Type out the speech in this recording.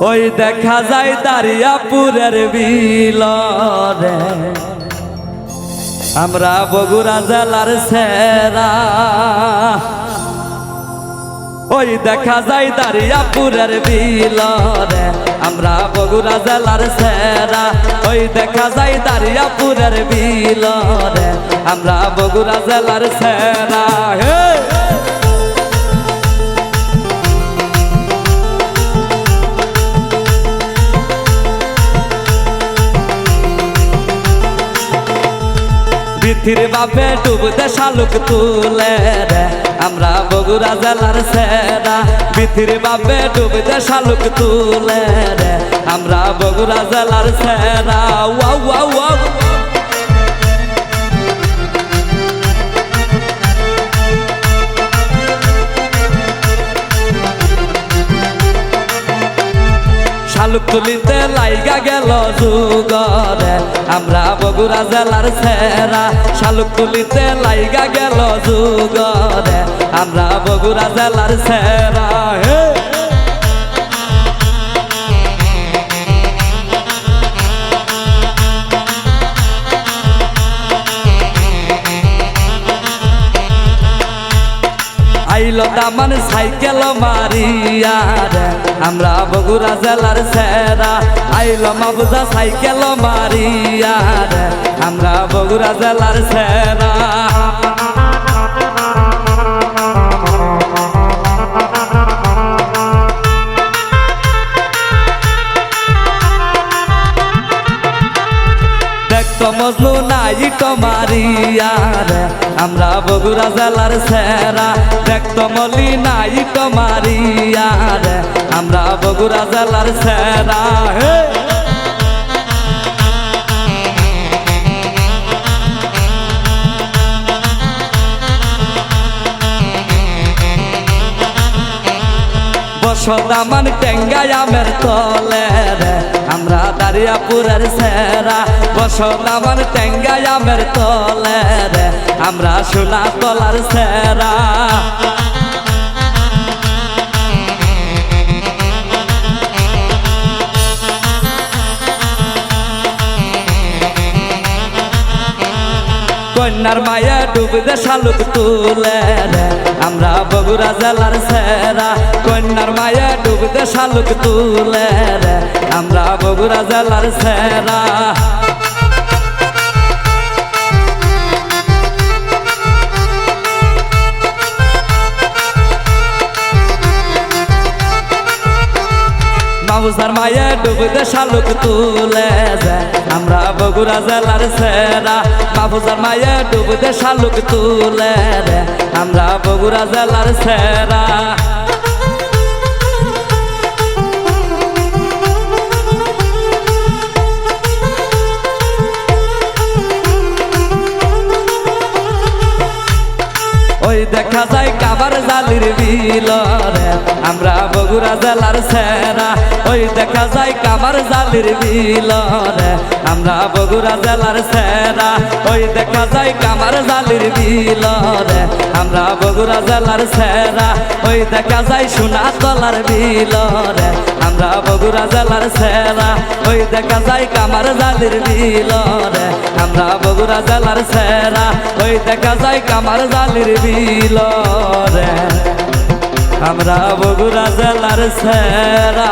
ওই দেখা যায় দারিয়াপুরের বিলরে। আমরা বগুড়া জেলার সেরা। ওই দেখা যায় দারিয়াপুরের বিলরে। আমরা বগুড়া জেলার সেরা। ওই দেখা যায় দারিয়াপুরের বিলরে। আমরা বগুড়া জেলার সেরা। হে পৃথির বাপে ডুবতে শালুক তুলে রে আমরা বগুড়া জেলার সেরা পৃথির বাপে ডুবতে শালুক তুলে রে আমরা বগুড়া জেলার সেরা ওয়াও ওয়াও ওয়াও। শালুক তুলিতে লাইগা গেল যুগরে আমরা বগুড়া জেলার সেরা। শালুক তুলিতে লাইগা গেল যুগরে আমরা বগুড়া জেলার সেরা। হে আইলো দামান সাইকেল মারিয়া রে। আমরা বগুড়া জেলার সেরা। আইল মাবুজা সাইকেল মারিয়া রে। আমরা বগুড়া জেলার সেরা। মজনু নাই মারিয়া রে আমরা বগুড়া জেলার সেরা দেখতো মলি নাই মারিয়া রে আমরা বগুড়া জেলার সেরা বসদামান টেঙ্গাই আমের তলে রে। আমরা দারিয়াপুরের সেরা। বসদামান টেঙ্গাই আমের তলে রে। আমরা সোনা তলার সেরা। কন্যার মায়া ডুবদে শালুক তুলে আমরা বগুড়া জেলার সেরা কন্যার মায়া ডুবতে শালুক তুলে রে। আমরা বগুড়া জেলার সেরা। মাহুসার মায়ে ডুবতে শালুক তুলে যায় আমরা বগুড়া জেলার সেরা। মাহুসার মায়ে ডুবতে শালুক তুলে রে আমরা বগুড়া জেলার সেরা। ওই দেখা যায় কাবার জালির বিলরে। আমরা বগুড়া জেলার সেরা। ওই দেখা যায় কাবার জালির বিলরে আমরা বগুড়া জেলার সেরা। ওই দেখা যায় কামার জালির বিলরে আমরা বগুড়া জেলার সেরা। ওই দেখা যায় সোনা তলার বিলরে আমরা বগুড়া জেলার সেরা। ওই দেখা যায় কামার জালির বিলরে আমরা বগুড়া জেলার সেরা। ওই দেখা যায় কামার জালির বিলরে আমরা বগুড়া জেলার সেরা।